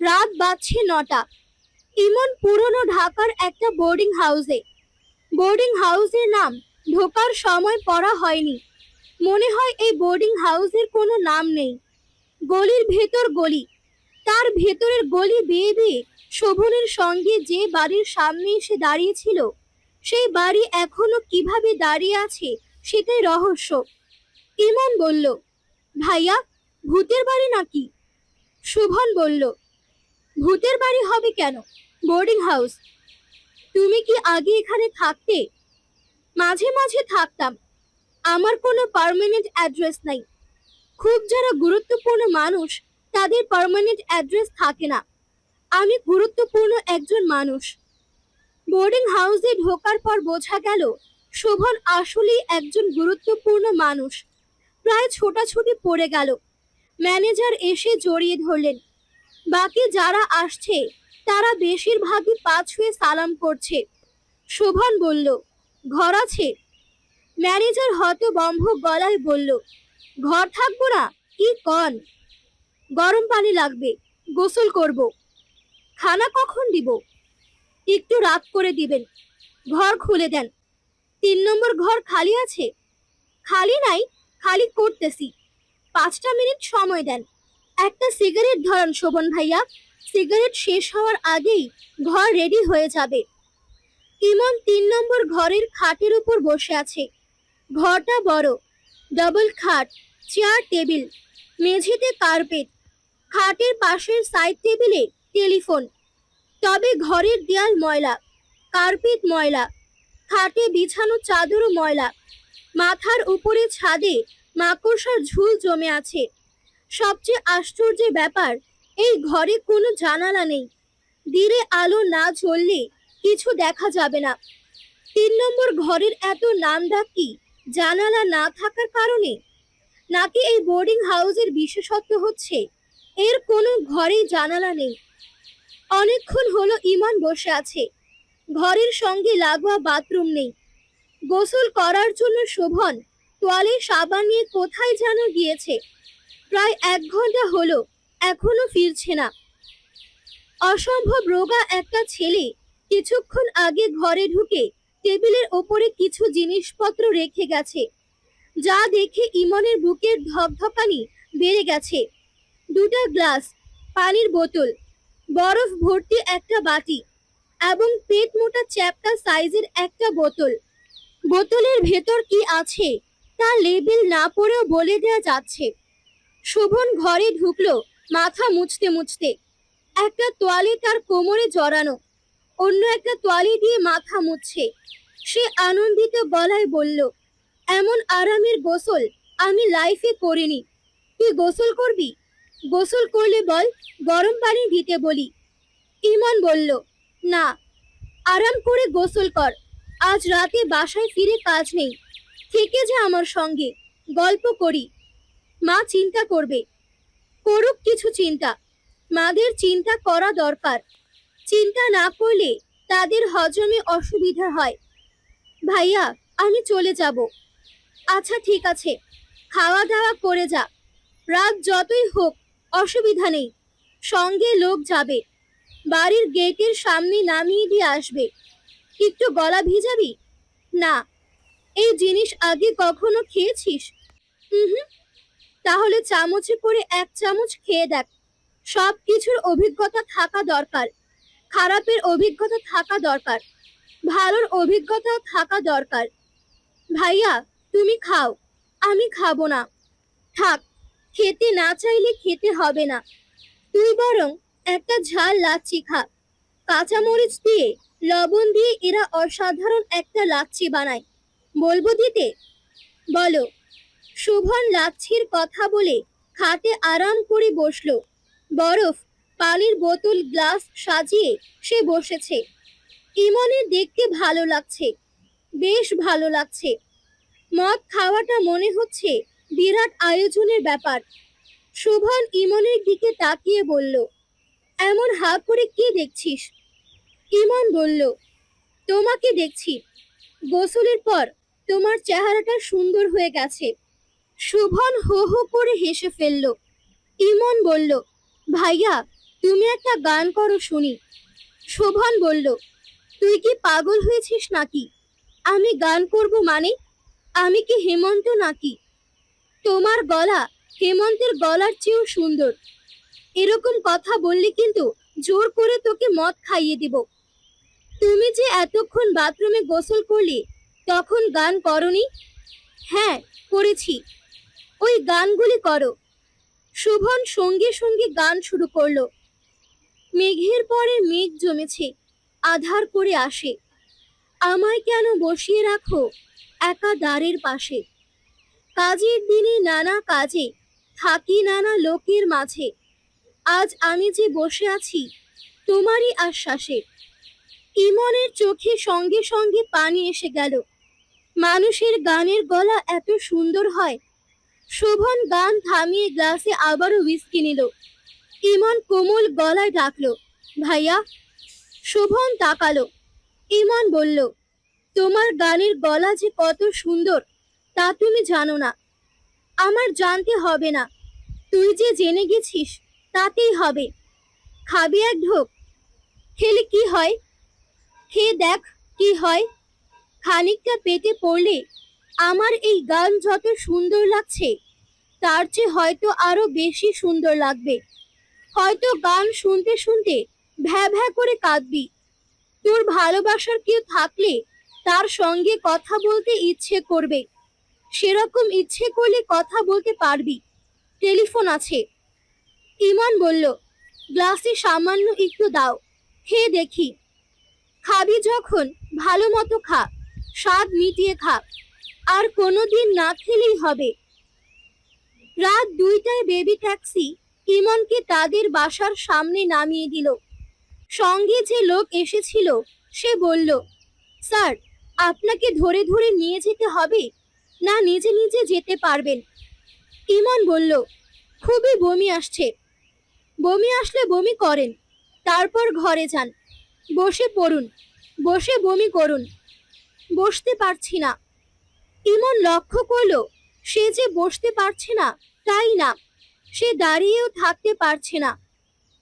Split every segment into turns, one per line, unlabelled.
রাত বাজছে নটা। ইমন পুরনো ঢাকার একটা বোর্ডিং হাউসে বোর্ডিং হাউসের নাম ঢোকার সময় পড়া হয়নি। মনে হয় এই বোর্ডিং হাউসের কোনো নাম নেই। গলির ভেতর গলি। তার ভেতরের গলি বেয়ে বেয়ে শোভনের সঙ্গে যে বাড়ির সামনে এসে দাঁড়িয়েছিল সেই বাড়ি এখনও কীভাবে দাঁড়িয়ে আছে সেটাই রহস্য। ইমন বলল, ভাইয়া, ভূতের বাড়ি নাকি? শুভন বলল, ভূতের বাড়ি হবে কেন? Boarding house. তুমি কি আগে এখানে থাকতে? মাঝে মাঝে থাকতাম। আমার কোনো পার্মানেন্ট অ্যাড্রেস নাই। খুব যারা গুরুত্বপূর্ণ মানুষ, তাদের পার্মানেন্ট অ্যাড্রেস থাকে না। আমি গুরুত্বপূর্ণ একজন মানুষ। বোর্ডিং হাউসে ঢোকার পর বোঝা গেল, শোভন আসলেই একজন গুরুত্বপূর্ণ মানুষ। প্রায় ছোটাছুটি পড়ে গেল। ম্যানেজার এসে জড়িয়ে ধরলেন। বাকি যারা আসছে, তারা বেশিরভাগই পা ছুঁয়ে সালাম করছে। শোভন বলল, ঘর আছে? ম্যানেজার হতবম্ভ গলায় বলল, ঘর থাকব না, কি কন? গরম পানি লাগবে, গোসল করব। খানা কখন দিব? একটু রাত করে দিবেন। ঘর খুলে দেন। তিন নম্বর ঘর খালি আছে? খালি নাই, খালি করতেছি। পাঁচটা মিনিট সময় দেন। একটা সিগারেট ধরান শোভন ভাইয়া। সিগারেট শেষ হওয়ার আগেই ঘর রেডি হয়ে যাবে। ইমন তিন নম্বর ঘরের খাটের উপর বসে আছে। ঘরটা বড়, ডাবল খাট, চেয়ার টেবিল, মেঝেতে কার্পেট। খাটের পাশের সাইড টেবিলে টেলিফোন। তবে ঘরের দেয়াল ময়লা, কার্পেট ময়লা, খাটে বিছানো চাদরও ময়লা, মাথার উপরে ছাদে মাকড়সার ঝুল জমে আছে। সবচেয়ে আশ্চর্যের ব্যাপার, এই ঘরে কোনো জানালা নেই। দিনে আলো না জ্বললে কিছু দেখা যাবে না। তিন নম্বর ঘরের এত নাম ডাক কি? জানালা না থাকার কারণে? নাকি এই বোর্ডিং হাউসের বিশেষত্ব হচ্ছে, এর কোনো ঘরেই জানালা নেই? অনেকক্ষণ হলো ইমান বসে আছে। ঘরের সঙ্গে লাগোয়া বাথরুম নেই। গোসল করার জন্য শোভন তোয়ালে সাবান নিয়ে কোথায় যেন গিয়েছে। প্রায় এক ঘণ্টা হলো, এখনও ফিরছে না। অসম্ভব রোগা একটা ছেলে কিছুক্ষণ আগে ঘরে ঢুকে টেবিলের ওপরে কিছু জিনিসপত্র রেখে গেছে। যা দেখে ইমনের বুকের ধকধকানি বেড়ে গেছে। দুটা গ্লাস, পানির বোতল বরফ ভর্তি একটা বাটি এবং পেট মোটা চ্যাপটা সাইজের একটা বোতল। বোতলের ভেতর কি আছে তা লেবেল না পড়েও বলে দেওয়া যাচ্ছে। শোভন ঘরে ঢুকলো, মাথা মুছতে মুছতে। একটা তোয়ালে তার কোমরে জড়ানো, অন্য একটা তোয়ালে দিয়ে মাথা মুছছে। সে আনন্দিত গলায় বলল, এমন আরামের গোসল আমি লাইফে করিনি। তুই গোসল করবি? গোসল করলে বল, গরম পানি দিতে বলি। ইমন বলল, না, আরাম করে গোসল কর। আজ রাতে বাসায় ফিরে কাজ নেই। থেকে যা আমার সঙ্গে, গল্প করি। মা চিন্তা করবে। করুক কিছু চিন্তা। মাদের চিন্তা করা দরকার। চিন্তা না করলে তাদের হজমে অসুবিধা হয়। ভাইয়া, আমি চলে যাব। আচ্ছা ঠিক আছে। খাওয়া দাওয়া করে যা। রাত যতই হোক অসুবিধা নেই। সঙ্গে লোক যাবে। বাড়ির গেটের সামনে নামিয়ে দিয়ে আসবে। একটু গলা ভিজাবি? না। এই জিনিস আগে কখনো খেয়েছিস? হুম। তাহলে চামচে করে এক চামচ খেয়ে দেখ। সব কিছুর অভিজ্ঞতা থাকা দরকার। খারাপের অভিজ্ঞতা থাকা দরকার। ভালোর অভিজ্ঞতা থাকা দরকার। ভাইয়া, তুমি খাও। আমি খাব না। থাক। খেতে না চাইলে খেতে হবে না। তুই বরং একটা ঝাল লাচ্ছি খা। কাঁচামরিচ দিয়ে লবণ দিয়ে এরা অসাধারণ একটা লাচ্ছি বানায়। বলব দিতে? বলো। শোভন লাচ্ছির কথা বলে খাটে আরাম করে বসল। বরফ পানির বোতল গ্লাস সাজিয়ে সে বসেছে। ইমনের দেখতে ভালো লাগছে। বেশ ভালো লাগছে। মদ খাওয়াটা মনে হচ্ছে বিরাট আয়োজনের ব্যাপার। শোভন ইমনের দিকে তাকিয়ে বলল, এমন হা করে কি দেখছিস? ইমন বলল, তোমাকে দেখছি। গোসলের পর তোমার চেহারাটা সুন্দর হয়ে গেছে। শোভন হো হো করে হেসে ফেলল। ইমন বলল, ভাইয়া, তুমি একটা গান করো শুনি। শোভন বলল, তুই কি পাগল হয়েছিস নাকি? আমি গান করব মানে? আমি কি হেমন্ত নাকি? তোমার গলা হেমন্তের গলার চেয়েও সুন্দর। এরকম কথা বললে কিন্তু জোর করে তোকে মদ খাইয়ে দিব। তুমি যে এতক্ষণ বাথরুমে গোসল করলে, তখন গান করনি? হ্যাঁ করেছি। ওই গানগুলি করো। শোভন সঙ্গে সঙ্গে গান শুরু করল। মেঘের পরে মেঘ জমেছে, আধার করে আসে। আমায় কেন বসিয়ে রাখো একা দ্বারের পাশে? কাজের দিনে নানা কাজে, থাকি নানা লোকের মাঝে। আজ আমি যে বসে আছি, তোমারই আশ্বাসে। ইমনের চোখে সঙ্গে সঙ্গে পানি এসে গেল। মানুষের গানের গলা এত সুন্দর হয়। শোভন গান থামিয়ে গ্লাসে আবারও হুইস্কি নিল। ইমন কোমল গলায় ডাকলো, ভাইয়া। শোভন তাকালো। ইমন বলল, তোমার গানের গলা যে কত সুন্দর! তা তুমি জানো না। আমার জানতে হবে না। তুই যে জেনে গেছিস, তাতেই হবে। খাবি এক ঢোক। খেলে কি হয়? খেয়ে দেখ কি হয়। খানিকটা পেটে পড়লে আমার এই গান যত সুন্দর লাগছে, তার চেয়ে হয়তো আরও বেশি সুন্দর লাগবে। হয়তো গান শুনতে শুনতে ভ্যা ভ্যা করে কাঁদবি। তোর ভালোবাসার কেউ থাকলে তার সঙ্গে কথা বলতে ইচ্ছে করবে। সেরকম ইচ্ছে করলে কথা বলতে পারবি। টেলিফোন আছে। ইমন বলল, গ্লাসে সামান্য একটু দাও। খেয়ে দেখি। খাবি যখন, ভালো মতো খা। স্বাদ মিটিয়ে খা। আর কোনোদিন না খেলেই হবে। রাত দুইটায় বেবি ট্যাক্সি ইমনকে তাদের বাসার সামনে নামিয়ে দিল। সঙ্গে যে লোক এসেছিল, সে বলল, স্যার, আপনাকে ধরে ধরে নিয়ে যেতে হবে? না নিজে নিজে যেতে পারবেন। ইমন বলল, খুবই বমি আসছে। বমি আসলে বমি করেন, তারপর ঘরে যান। বসে পড়ুন, বসে বমি করুন। বসতে পারছি না। ইমন লক্ষ্য করল, সে যে বসতে পারছে না, তাই না। সে দাঁড়িয়েও থাকতে পারছে না।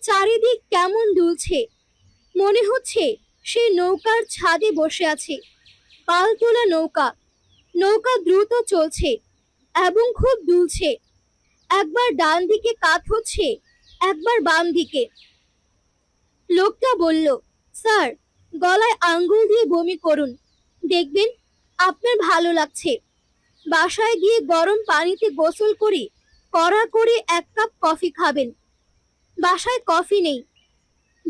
চারিদিক কেমন দুলছে। মনে হচ্ছে সে নৌকার ছাদে বসে আছে। পাল তোলা নৌকা নৌকা দ্রুত চলছে এবং খুব দুলছে। একবার ডান দিকে কাত হচ্ছে, একবার বাম দিকে। লোকটা বলল, স্যার, গলায় আঙ্গুল দিয়ে বমি করুন। দেখবেন আপনার ভালো লাগছে। বাসায় গিয়ে গরম পানিতে গোসল করে, কড়া করে এক কাপ কফি খাবেন। বাসায় কফি নেই।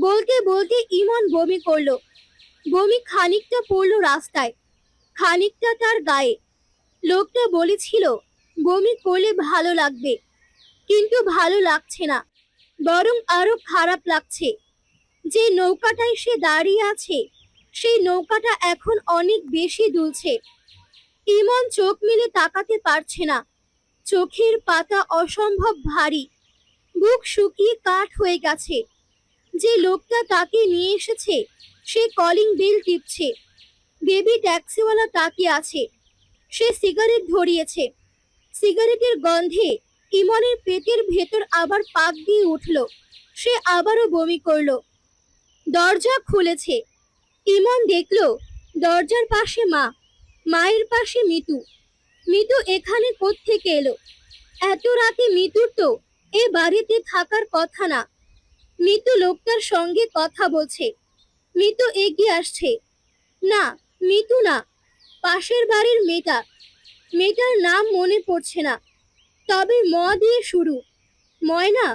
বলতে বলতে ইমন বমি করল। বমি খানিকটা পড়ল রাস্তায়। খানিকটা তার গায়ে। লোকটা বলেছিল, বমি করলে ভালো লাগবে, কিন্তু ভালো লাগছে না, বরং আরও খারাপ লাগছে। যে নৌকাটায় সে দাঁড়িয়ে আছে, সেই নৌকাটা এখন অনেক বেশি দুলছে। ইমন চোখ মেলে তাকাতে পারছে না। চোখের পাতা অসম্ভব ভারী। বুক শুকিয়ে কাঠ হয়ে গেছে। যে লোকটা তাকে নিয়ে এসেছে, সে কলিং বেল টিপছে। বেবি ট্যাক্সিওয়ালা তাকিয়ে আছে। সে সিগারেট ধরিয়েছে। সিগারেটের গন্ধে ইমনের পেটের ভেতর আবার পাক দিয়ে উঠল। সে আবারও বমি করল। দরজা খুলেছে। ইমন দেখল, দরজার পাশে মা, মায়ের পাশে মিতু। মিতু এখানে কোত্থেকে এলো? এত রাতে মিতুর তো এ বাড়িতে থাকার কথা না। মিতু লোকটার সঙ্গে কথা বলছে। মিতু এগিয়ে আসছে। না মিতু না, পাশের বাড়ির মেয়েটা। মেয়েটার নাম মনে পড়ছে না। তবে ম দিয়ে শুরু। ময়না,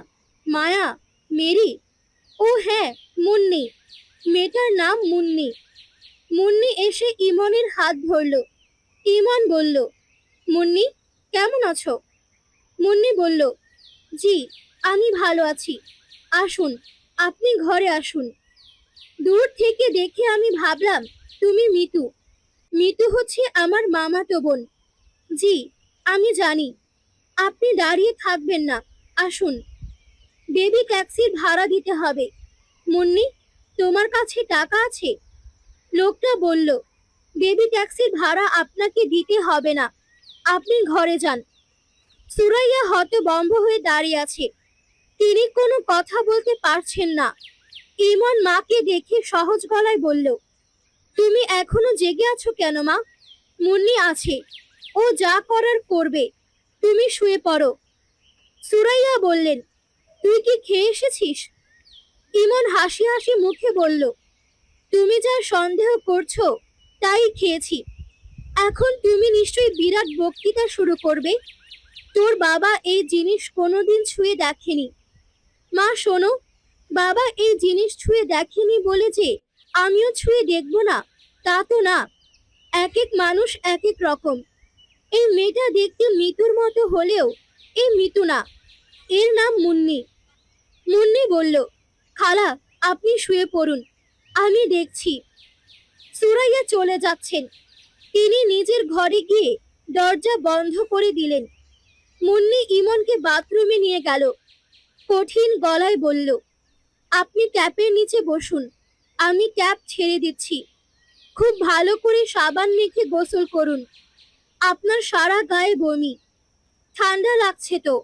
মায়া, মেরি। ও হ্যাঁ মুন্নি। মেয়েটার নাম মুন্নি। মুন্নি এসে ইমনের হাত ধরল। ইমন বলল, মুন্নি, কেমন আছো? মুন্নি বলল, জি, আমি ভালো আছি। আসুন, আপনি ঘরে আসুন। দূর থেকে দেখে আমি ভাবলাম তুমি মিতু। মিতু হচ্ছে আমার মামাতো বোন। জি, আমি জানি। আপনি দাঁড়িয়ে থাকবেন না, আসুন। বেবি ট্যাক্সির ভাড়া দিতে হবে। মুন্নি, তোমার কাছে টাকা আছে? লোকটা বলল, বেবি ট্যাক্সির ভাড়া আপনাকে দিতে হবে না। আপনি ঘরে যান। সুরাইয়া হতবম্ব হয়ে দাঁড়িয়ে আছে। তিনি কোনো কথা বলতে পারছেন না। ইমন মাকে দেখে সহজ গলায় বলল তুমি এখনও জেগে আছো কেন, মা? মুন্নি আছে। ও যা করার করবে। তুমি শুয়ে পড়ো। সুরাইয়া বললেন, তুই কি খেয়ে এসেছিস? ইমন হাসি হাসি মুখে বলল, তুমি যা সন্দেহ করছ, তাই খেয়েছি। এখন তুমি নিশ্চয়ই বিরাট বক্তৃতা শুরু করবে। তোর বাবা এই জিনিস কোনোদিন ছুঁয়ে দেখেনি। মা, শোনো, বাবা এই জিনিস ছুঁয়ে দেখেনি বলে যে আমিও ছুঁয়ে দেখব না। তা তো না। এক এক মানুষ এক এক রকম। এই মেয়েটা দেখতে মিতুর মতো হলেও এই মিতু না। এর নাম মুন্নি। মুন্নি বলল, খালা, আপনি শুয়ে পড়ুন। আমি দেখছি। সুরাইয়া চলে যাচ্ছেন। তিনি নিজের ঘরে গিয়ে দরজা বন্ধ করে দিলেন। মুন্নি ইমনকে বাথরুমে নিয়ে গেল। কঠিন গলায় বলল, আপনি ট্যাপের নিচে বসুন। আমি ট্যাপ ছেড়ে দিচ্ছি। খুব ভালো করে সাবান মেখে গোসল করুন। আপনার সারা গায়ে বমি। ঠান্ডা লাগছে তো।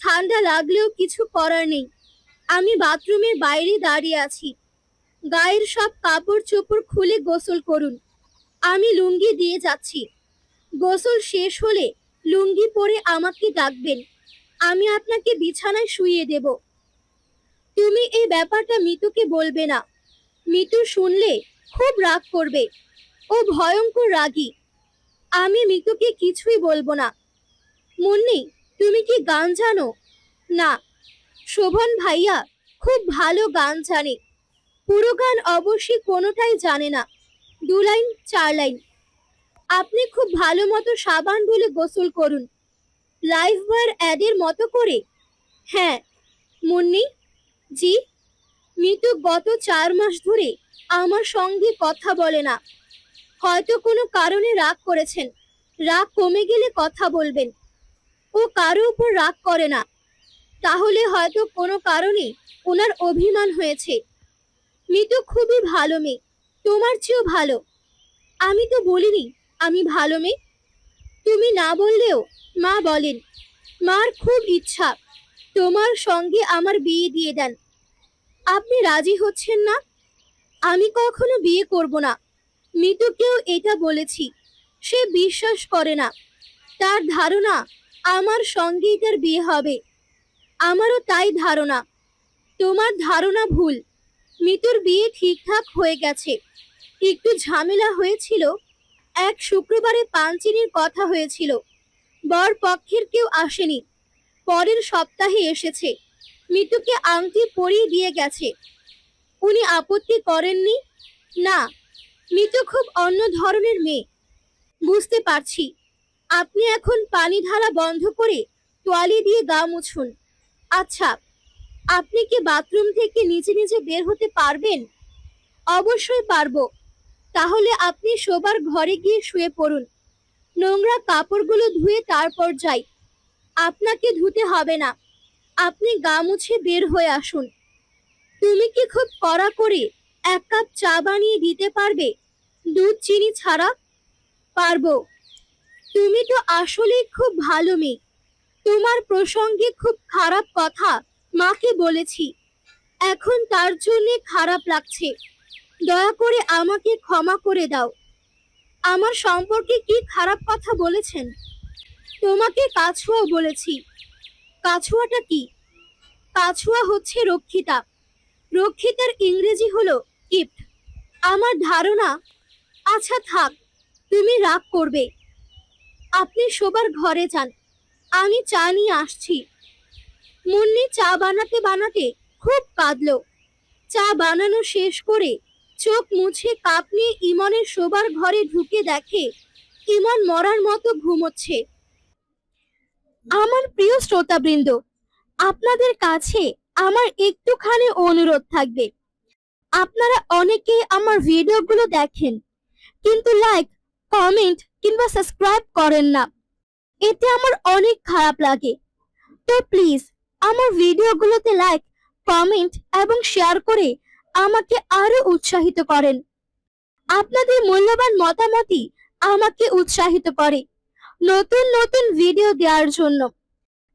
ঠান্ডা লাগলেও কিছু করার নেই। আমি বাথরুমের বাইরে দাঁড়িয়ে আছি। গায়ের সব কাপড় চোপড় খুলে গোসল করুন। আমি লুঙ্গি দিয়ে যাচ্ছি। গোসল শেষ হলে লুঙ্গি পরে আমাকে ডাকবেন। আমি আপনাকে বিছানায় শুইয়ে দেব। তুমি এই ব্যাপারটা মিতুকে বলবে না। মিতু শুনলে খুব রাগ করবে ও ভয়ঙ্কর রাগী। আমি মিতুকে কিছুই বলব না। মুন্নি, তুমি কি গান জানো? না। শোভন ভাইয়া খুব ভালো গান জানে। পুরো গান অবশ্যই কোনোটাই জানে না। দু লাইন, চার লাইন। আপনি খুব ভালো মতো সাবান বলে গোসল করুন। লাইফ বয়ের অ্যাডের মতো করে। হ্যাঁ মুন্নি? জি? মিতু গত চার মাস ধরে আমার সঙ্গে কথা বলে না। হয়তো কোনো কারণে রাগ করেছেন। রাগ কমে গেলে কথা বলবেন। ও কারও উপর রাগ করে না। তাহলে হয়তো কোনো কারণে ওনার অভিমান হয়েছে। মিতু খুবই ভালো মেয়ে। তোমার চেয়েও ভালো। আমি তো বলিনি আমি ভালো মেয়ে। তুমি না বললেও মা বলেন, মার খুব ইচ্ছা। তোমার সঙ্গে আমার বিয়ে দিয়ে দেন। আপনি রাজি হচ্ছেন না? আমি কখনো বিয়ে করব না। মিতুকেও এটা বলেছি। সে বিশ্বাস করে না। তার ধারণা, আমার সঙ্গেই তার বিয়ে হবে। আমারও তাই ধারণা। তোমার ধারণা ভুল। মিতুর বিয়ে ঠিকঠাক হয়ে গেছে। একটু ঝামেলা হয়েছিল। এক শুক্রবারে পাঞ্চিনির কথা হয়েছিল। বর পক্ষের কেউ আসেনি। পরের সপ্তাহে এসেছে। মিতুকে আংটি পরিয়ে দিয়ে গেছে। উনি আপত্তি করেননি? না মিতু খুব অন্য ধরনের মেয়ে। বুঝতে পারছি। আপনি এখন পানি ঢালা বন্ধ করে তোয়ালি দিয়ে গা মুছুন। আচ্ছা আপনি কি বাথরুম থেকে নিচে নিচে বের হতে পারবেন? অবশ্যই পারব। তাহলে আপনি শোবার ঘরে গিয়ে শুয়ে পড়ুন। নোংরা কাপড়গুলো ধুয়ে তারপর যাই। আপনাকে ধুতে হবে না। আপনি গা মুছে বের হয়ে আসুন। তুমি কি খুব কড়া করে এক কাপ চা বানিয়ে দিতে পারবে? দুধ, চিনি ছাড়া? পারব। তুমি তো আসলেই খুব ভালো মেয়ে। তোমার প্রসঙ্গে খুব খারাপ কথা মাকে বলেছি। এখন তার জন্য খারাপ লাগছে। দয়া করে আমাকে ক্ষমা করে দাও। আমার সম্পর্কে কি খারাপ কথা বলেছেন? তোমাকে কাছুয়া বলেছি। কাছুয়াটা কি? কাছুয়া হচ্ছে রক্ষিতা। রক্ষিতার ইংরেজি হলো গিফট আমার ধারণা আচ্ছা থাক, তুমি রাগ করবে। আপনি শোবার ঘরে যান। আমি চা নিয়ে আসছি। মুন্নি চা বানাতে বানাতে খুব কাঁদলো। চা বানানো শেষ করে চোখ মুছে কাপ নিয়ে ইমনের শোবার ঘরে ঢুকে দেখে ইমন মরার মতো ঘুমোচ্ছে। আমার প্রিয় শ্রোতাবৃন্দ, আপনাদের কাছে আমার একটুখানি অনুরোধ থাকবে। আপনারা অনেকেই আমার ভিডিওগুলো দেখেন, কিন্তু লাইক কমেন্ট কিংবা সাবস্ক্রাইব করেন না। এতে আমার অনেক খারাপ লাগে। তো প্লিজ আমার ভিডিওগুলোতে লাইক কমেন্ট এবং শেয়ার করে আমাকে আরও উৎসাহিত করেন। আপনাদের মূল্যবান মতামতই আমাকে উৎসাহিত করে। নতুন নতুন ভিডিও দেওয়ার জন্য।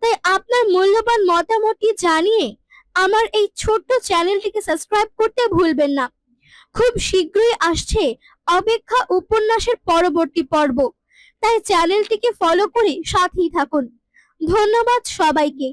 তাই আপনার মূল্যবান মতামতটি জানিয়ে আমার এই ছোট্ট চ্যানেলটিকে সাবস্ক্রাইব করতে ভুলবেন না। খুব শীঘ্রই আসছে অপেক্ষা উপন্যাসের পরবর্তী পর্ব। তাই চ্যানেলটিকে ফলো করে সাথেই থাকুন। ধন্যবাদ সবাইকে।